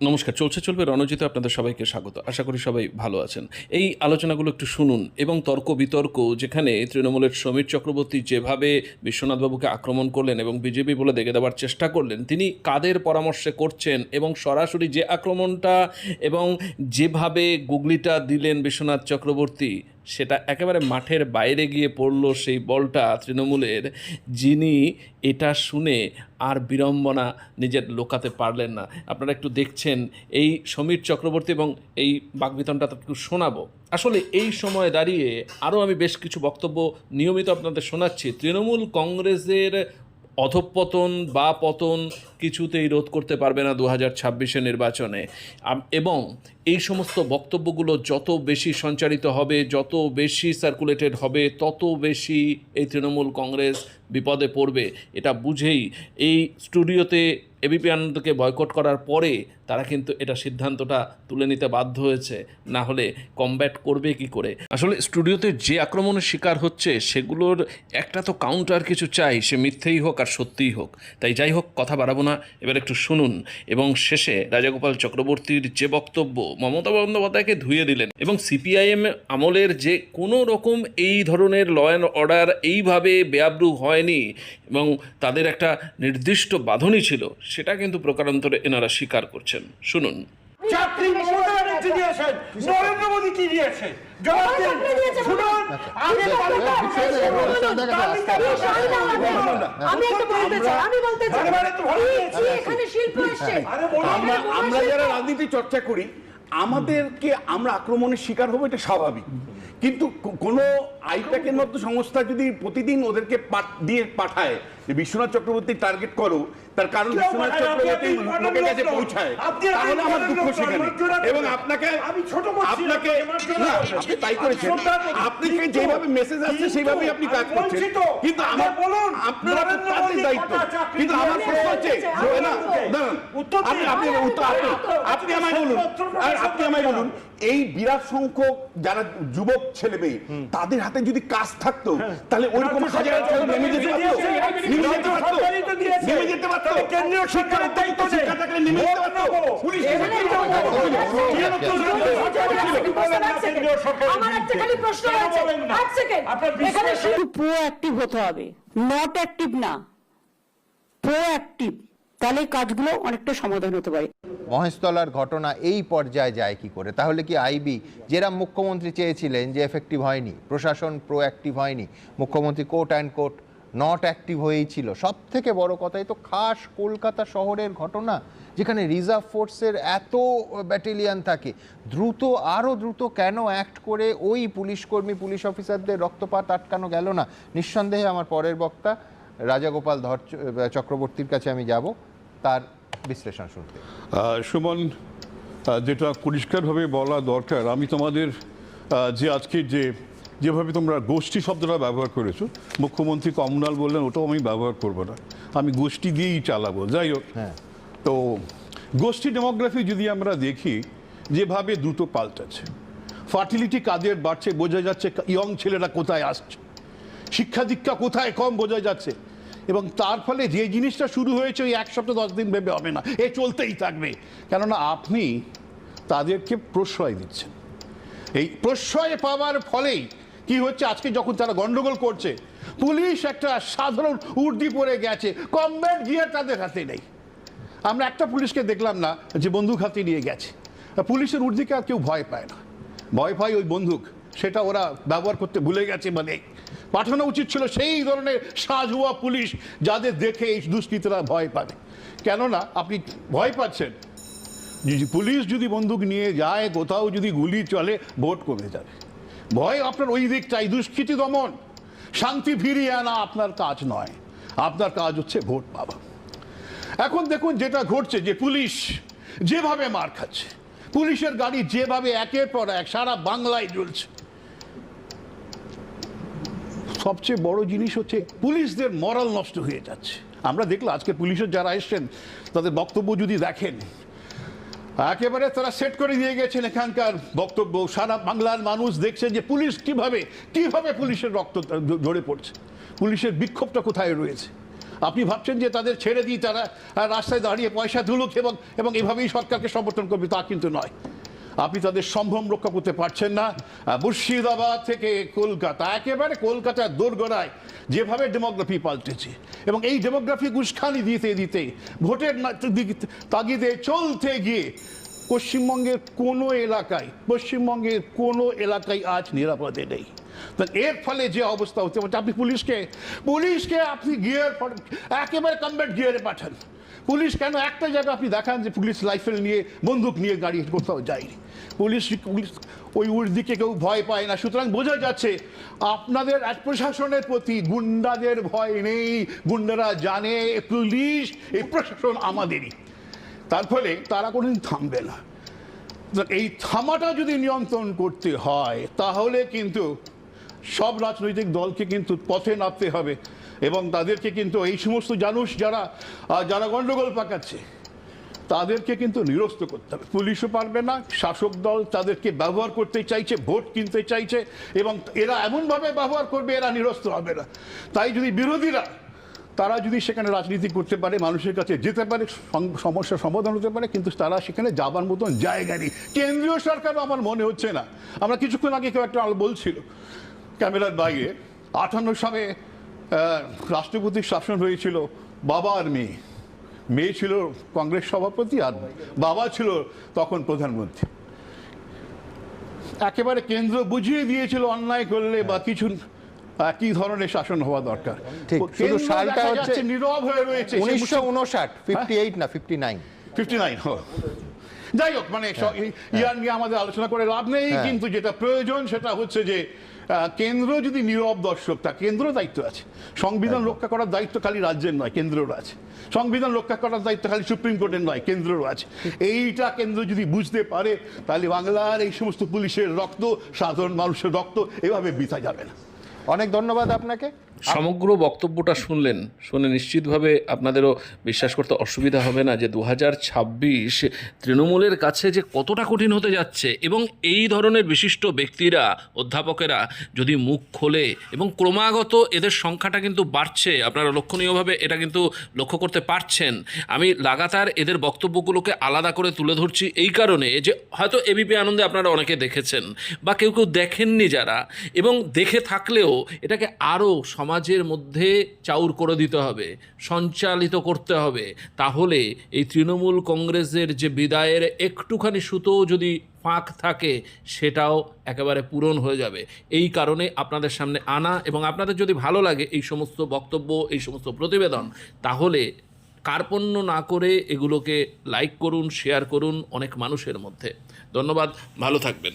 নমস্কার, চলছে, চলবে রণজিতে আপনাদের সবাইকে স্বাগত। আশা করি সবাই ভালো আছেন। এই আলোচনাগুলো একটু শুনুন এবং তর্ক বিতর্ক যেখানে তৃণমূলের সমীর চক্রবর্তী যেভাবে বিশ্বনাথবাবুকে আক্রমণ করলেন এবং বিজেপি বলে দেখে দেওয়ার চেষ্টা করলেন, তিনি কাদের পরামর্শে করছেন এবং সরাসরি যে আক্রমণটা এবং যেভাবে গুগলিটা দিলেন বিশ্বনাথ চক্রবর্তী সেটা একেবারে মাঠের বাইরে গিয়ে পড়ল সেই বলটা তৃণমূলের। যিনি এটা শুনে আর বিড়ম্বনা নিজের লোকাতে পারলেন না। আপনারা একটু দেখছেন এই সমীর চক্রবর্তী এবং এই বাগবিতনটা একটু শোনাবো। আসলে এই সময় দাঁড়িয়ে আরও আমি বেশ কিছু বক্তব্য নিয়মিত আপনাদের শোনাচ্ছি। তৃণমূল কংগ্রেসের অধঃপতন বা পতন কিছুতেই রোধ করতে পারবে না দু হাজার ছাব্বিশে নির্বাচনে এবং এই সমস্ত বক্তব্যগুলো যত বেশি সঞ্চারিত হবে, যত বেশি সার্কুলেটেড হবে, তত বেশি এই তৃণমূল কংগ্রেস বিপদে পড়বে, এটা বুঝেই এই স্টুডিওতে এবিপি আনন্দকে বয়কট করার পরে তারা কিন্তু এটা সিদ্ধান্তটা তুলে নিতে বাধ্য হয়েছে। না হলে কমব্যাট করবে কি করে? আসলে স্টুডিওতে যে আক্রমণের শিকার হচ্ছে, সেগুলোর একটা তো কাউন্টার কিছু চাই, সে মিথ্যেই হোক আর সত্যিই হোক। তাই যাই হোক, কথা বাড়াবো না। এবার একটু শুনুন। এবং শেষে রাজাগোপাল চক্রবর্তীর যে বক্তব্য, মমতা বন্দ্যোপাধ্যায়কে ধুয়ে দিলেন। এবং সিপিআইএম আমলের যে কোনো রকম এই ধরনের ল অ্যান্ড অর্ডার এইভাবে বেআব্রু হয়নি। এবং তাদের একটা নির্দিষ্ট বাঁধনই ছিল সেটা কিন্তু প্রকারান্তরে এনারা স্বীকার করছেন। শুনুন। চাকরি মমতা ব্যানার্জি দিয়েছেন নরেন্দ্র মোদী কি দিয়েছে। আমরা যারা রাজনীতি চর্চা করি আমাদেরকে আমরা আক্রমণের শিকার হব এটা স্বাভাবিক। কিন্তু কোনো আইপ্যাকের মতো সংস্থা যদি প্রতিদিন ওদেরকে পাঠ- দিয়ে পাঠায় যে বিশ্বনাথ চক্রবর্তী টার্গেট করো তার কারণ বিশ্বনাথ চক্রবর্তী লোকের কাছে পৌঁছায়। তাহলে আমার দুঃখ সেখানে। এবং আপনাকে আপনাকে। আপনি তাই করেছেন। আপনি যেভাবে মেসেজ আসছে কিন্তু সেইভাবেই আপনি কাজ করছেন। কিন্তু আমার বলুন, আপনার মোদী দায়িত্ব। কিন্তু আমার? প্রশ্ন হচ্ছে না বলতে চাই। না উত্তর আপনি আপনি উত্তর আপনি আপনি আমায় বলুন। আর আপনি আমায় বলুন। এই বিরাট সংখ্যক যারা যুবক ছেলে মেয়ে তাদের হাতে যদি কাজ থাকতো তাহলে ওইরকম হাজার হাজার নেমে যেতে পারতো। নেমে যেতে পারতো। নেমে যেতে কেন্দ্রীয় শিক্ষার দায়িত্ব শিক্ষা থাকলে নেমে যেতে পারতো। পুলিশ এখানে একটা কথা আছে। আমার একটা খালি প্রশ্ন আছে এক সেকেন্ড। এখানে আপনার প্রোঅ্যাক্টিভ হতে হবে। নট অ্যাক্টিভ না। প্রোঅ্যাক্টিভ। তাহলে কাজগুলো অনেকটা সমাধান হতে পারে। মহেশতলার ঘটনা এই পর্যায়ে যায় কি করে? তাহলে কি আইবি যেরা মুখ্যমন্ত্রী চেয়েছিলেন যে এফেক্টিভ হয়নি, প্রশাসন প্রোঅ্যাক্টিভ হয়নি, মুখ্যমন্ত্রী court and court not active হয়েই ছিল। সব থেকে বড় কথা এই তো খাস কলকাতা শহরের ঘটনা, যেখানে রিজার্ভ ফোর্সের এত ব্যাটেলিয়ান থাকে, দ্রুত আরও দ্রুত কেন অ্যাক্ট করে ওই পুলিশকর্মী পুলিশ অফিসারদের রক্তপাত আটকানো গেল না? নিঃসন্দেহে আমার পরের বক্তা রাজাগোপাল ধর চক্রবর্তীর কাছে আমি যাব। তার বিশ্লেষণ শুনতে। সুমন যেটা পরিষ্কারভাবে বলা দরকার আমি তোমাদের যে আজকে যে যেভাবে তোমরা গোষ্ঠী শব্দটা ব্যবহার করেছ মুখ্যমন্ত্রী কমনাল বললেন ওটাও আমি ব্যবহার করব না। আমি গোষ্ঠী দিয়েই চালাবো। যাই হোক। হ্যাঁ। তো গোষ্ঠী ডেমোগ্রাফি যদি আমরা দেখি যেভাবে দ্রুত পাল্টাচ্ছে। ফার্টিলিটি কাদের বাড়ছে বোঝা যাচ্ছে ইয়ং ছেলেরা কোথায় আসছে। শিক্ষা দীক্ষা কোথায় কম বোঝা যাচ্ছে? এবং তার ফলে যে জিনিসটা শুরু হয়েছে ওই এক সপ্তাহ দশ দিন ভেবে হবে না। এ চলতেই থাকবে। কেননা আপনি তাদেরকে প্রশ্রয় দিচ্ছেন। এই প্রশ্রয় পাওয়ার ফলেই কি হচ্ছে? আজকে যখন তারা গন্ডগোল করছে, পুলিশ একটা সাধারণ উর্দি পরে গেছে। কমব্যাট গিয়ার তাদের হাতে নেই। আমরা একটা পুলিশকে দেখলাম না যে বন্দুক হাতে নিয়ে গেছে। পুলিশের উর্দিকে আর কেউ ভয় পায় না? ভয় পায় ওই বন্দুক। সেটা ওরা ব্যবহার করতে ভুলে গেছে মানে পাঠানো উচিত ছিল সেই ধরনের সাজুয়া পুলিশ যাদের দেখে এই দুষ্কৃতীরা ভয় পাবে। কেননা আপনি ভয় পাচ্ছেন। পুলিশ যদি বন্দুক নিয়ে যায়, কোথাও যদি গুলি চলে ভোট কমে যাবে। ভয় আপনার ওই দিকটাই দুষ্কৃতি দমন। শান্তি ফিরিয়ে আনা আপনার কাজ নয়। আপনার কাজ হচ্ছে ভোট পাওয়া। এখন দেখুন যেটা ঘটছে, যে পুলিশ যেভাবে মার খাচ্ছে, পুলিশের গাড়ি যেভাবে একের পর এক সারা বাংলায় জ্বলছে সবচেয়ে বড় জিনিস হচ্ছে পুলিশদের মরাল নষ্ট হয়ে যাচ্ছে। আমরা দেখলাম আজকে পুলিশের যারা এসছেন, তাদের বক্তব্য যদি দেখেন, একেবারে তারা সেট করে দিয়ে গেছেন এখানকার বক্তব্য। সারা বাংলার মানুষ দেখছে যে পুলিশ কীভাবে কীভাবে পুলিশের রক্ত ঝরে পড়ছে। পুলিশের বিক্ষোভটা কোথায় রয়েছে? আপনি ভাবছেন যে তাদের ছেড়ে দিয়ে তারা রাস্তায় দাঁড়িয়ে পয়সা তুলুক এবং এবং এভাবেই সরকারকে সমর্থন করবে, তা কিন্তু নয়। আপনি তাদের সম্ভ্রম রক্ষা করতে পারছেন না। মুর্শিদাবাদ থেকে কলকাতা, একেবারে কলকাতার দোরগোড়ায় যেভাবে ডেমোগ্রাফি পাল্টেছে এবং এই ডেমোগ্রাফি উস্কানি দিতে দিতে, ভোটের তাগিদে চলতে গিয়ে পশ্চিমবঙ্গের কোনো এলাকায়, পশ্চিমবঙ্গের কোনো এলাকায় আজ নিরাপদে নেই। এর ফলে যে অবস্থা হচ্ছে, আপনি পুলিশকে পুলিশকে আপনি গিয়ার একেবারে কমব্যাট গিয়ারে পাঠান। পুলিশ কেন একটা জায়গা আপনি দেখান যে পুলিশ রাইফেল নিয়ে, বন্দুক নিয়ে গাড়ি কোথাও যায়নি। পুলিশ পুলিশ ওই ওর দিকে কেউ ভয় পায় না। সুতরাং বোঝা যাচ্ছে আপনাদের এক প্রশাসনের প্রতি গুন্ডাদের ভয় নেই। গুন্ডারা জানে, পুলিশ, এই প্রশাসন আমাদেরই। তার ফলে তারা কোনোদিন থামবে না। এই থামাটা যদি নিয়ন্ত্রণ করতে হয়, তাহলে কিন্তু সব রাজনৈতিক দলকে কিন্তু পথে নামতে হবে। এবং তাদেরকে কিন্তু এই সমস্ত জানুষ যারা যারা গণ্ডগোল পাকাচ্ছে, তাদেরকে কিন্তু নিরস্ত করতে হবে। পুলিশও পারবে না, শাসক দল তাদেরকে ব্যবহার করতে চাইছে, ভোট কিনতে চাইছে, এবং এরা এমনভাবে ব্যবহার করবে, এরা নিরস্ত হবে না। তাই যদি বিরোধীরা, তারা যদি সেখানে রাজনীতি করতে পারে, মানুষের কাছে যেতে পারে সমস্যার সমাধান হতে পারে, কিন্তু তারা সেখানে যাবার মতন জায়গা নেই। কেন্দ্রীয় সরকারও আমার মনে হচ্ছে না। আমরা কিছুক্ষণ আগে কেউ একটা বলছিল, ক্যামেরার বাইরে, আঠান্ন সালে রাষ্ট্রপতির শাসন হয়েছিল বাবা আর মেয়ে। মেয়ে ছিল কংগ্রেস সভাপতি আর বাবা ছিল তখন প্রধানমন্ত্রী। একেবারে কেন্দ্র বুঝিয়ে দিয়েছিল অন্যায় করলে বা কিছু একই ধরনের শাসন হওয়া দরকার। ঠিক, শুধু সালটা হচ্ছে নীরব হয়ে রয়েছে উনিশশো উনষাট ফিফটি এইট না ফিফটি নাইন ফিফটি নাইন যাই হোক মানে স- নিয়ে আমাদের আলোচনা করে লাভ নেই হ্যাঁ। কিন্তু যেটা প্রয়োজন সেটা হচ্ছে যে কেন্দ্র যদি নীরব দর্শক তা কেন্দ্র দায়িত্ব আছে। সংবিধান রক্ষা করার দায়িত্ব খালি রাজ্যের নয় কেন্দ্রেরও আছে। সংবিধান রক্ষা করার দায়িত্ব খালি সুপ্রিম কোর্টের নয় কেন্দ্রেরও আছে। এইটা কেন্দ্র যদি বুঝতে পারে তাহলে বাংলার এই সমস্ত পুলিশের রক্ত সাধারণ মানুষের রক্ত এভাবে বিতা যাবে না। অনেক ধন্যবাদ আপনাকে। সমগ্র বক্তব্যটা শুনলেন, শুনে নিশ্চিতভাবে আপনাদেরও বিশ্বাস করতে অসুবিধা হবে না যে দু ছাব্বিশ তৃণমূলের কাছে যে কতটা কঠিন হতে যাচ্ছে এবং এই ধরনের বিশিষ্ট ব্যক্তিরা, অধ্যাপকেরা যদি মুখ খোলে এবং ক্রমাগত এদের সংখ্যাটা কিন্তু বাড়ছে, আপনারা লক্ষণীয়ভাবে এটা কিন্তু লক্ষ্য করতে পারছেন। আমি লাগাতার এদের বক্তব্যগুলোকে আলাদা করে তুলে ধরছি এই কারণে যে হয়তো এবিপি আনন্দে আপনারা অনেকে দেখেছেন বা কেউ কেউ দেখেননি যারা এবং দেখে থাকলেও এটাকে আরও সমাজের মধ্যে চাউর করে দিতে হবে, সঞ্চালিত করতে হবে। তাহলে এই তৃণমূল কংগ্রেসের যে বিদায়ের একটুখানি সুতো যদি ফাঁক থাকে, সেটাও একেবারে পূরণ হয়ে যাবে। এই কারণে আপনাদের সামনে আনা এবং আপনাদের যদি ভালো লাগে এই সমস্ত বক্তব্য, এই সমস্ত প্রতিবেদন, তাহলে কার্পণ্য না করে এগুলোকে লাইক করুন শেয়ার করুন অনেক মানুষের মধ্যে। ধন্যবাদ, ভালো থাকবেন।